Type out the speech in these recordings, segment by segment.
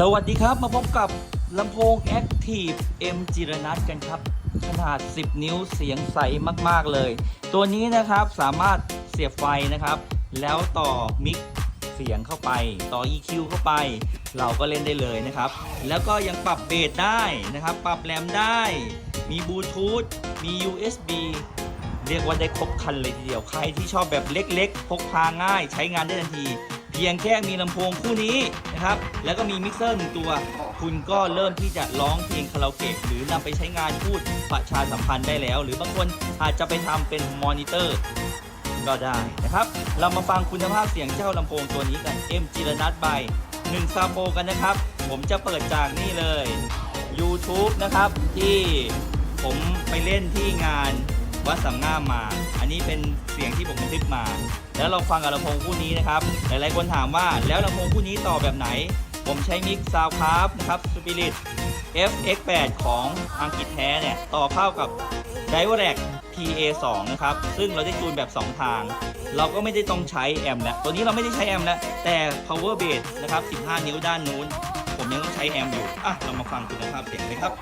สวัสดีครับมาพบกับลำโพง Active M จิรนัทกันครับ ขนาด 10 นิ้วเสียงใสมาก ๆ เลย ตัวนี้นะครับสามารถเสียบไฟนะครับ แล้วต่อมิกเสียงเข้าไป ต่อ EQ เข้าไป เราก็เล่นได้เลยนะครับ แล้วก็ยังปรับเบสได้นะครับ ปรับแรมได้ มีบลูทูธมี USB เรียกว่าได้ครบครันเลยทีเดียว ใครที่ชอบแบบเล็ก ๆ พกพาง่าย ใช้งานได้ทันที เพียงแค่มีลำโพงคู่นี้นะครับ แล้วก็มีมิกเซอร์หนึ่งตัว คุณก็เริ่มที่จะร้องเพลงคาราโอเกะหรือนำไปใช้งานพูดประชาสัมพันธ์ได้แล้ว หรือบางคนอาจจะไปทำเป็นมอนิเตอร์ก็ได้นะครับ เรามาฟังคุณภาพเสียงเจ้าลำโพงตัวนี้กัน M จิรนัทใบ1ซาโปกันนะครับ ผมจะเปิดจากนี่เลย YouTube นะครับที่ผมไปเล่นที่งาน วัดสามงามมา อันนี้เป็นเสียงที่ผมบันทึกมา แล้วเราฟังกับลำโพงคู่นี้นะครับ หลายๆคนถามว่าแล้วลำโพงคู่นี้ต่อแบบไหน ผมใช้มิกซาวคาร์นะครับ Spirit FX8 ของอังกฤษแท้เนี่ยต่อเข้ากับ d i v e r a c PA2 นะครับ ซึ่งเราได้จูนแบบ 2 ทาง เราก็ไม่ได้ต้องใช้แอมแล้ว ตัวนี้เราไม่ได้ใช้แอมแล้ว แต่ power base นะครับ 15 นิ้วด้านนู้น ผมยังต้องใช้แอมอยู่ อะ เรามาฟังคุณภาพเสียงเลยครับ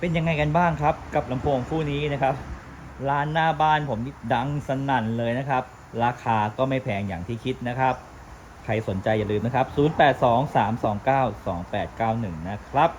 เป็นยังไงกันบ้างครับ กับลำโพงคู่นี้นะครับ ร้านหน้าบ้านผมนี่ดังสนั่นเลยนะครับ ราคาก็ไม่แพงอย่างที่คิดนะครับ ใครสนใจอย่าลืมนะครับ 0823292891 นะครับ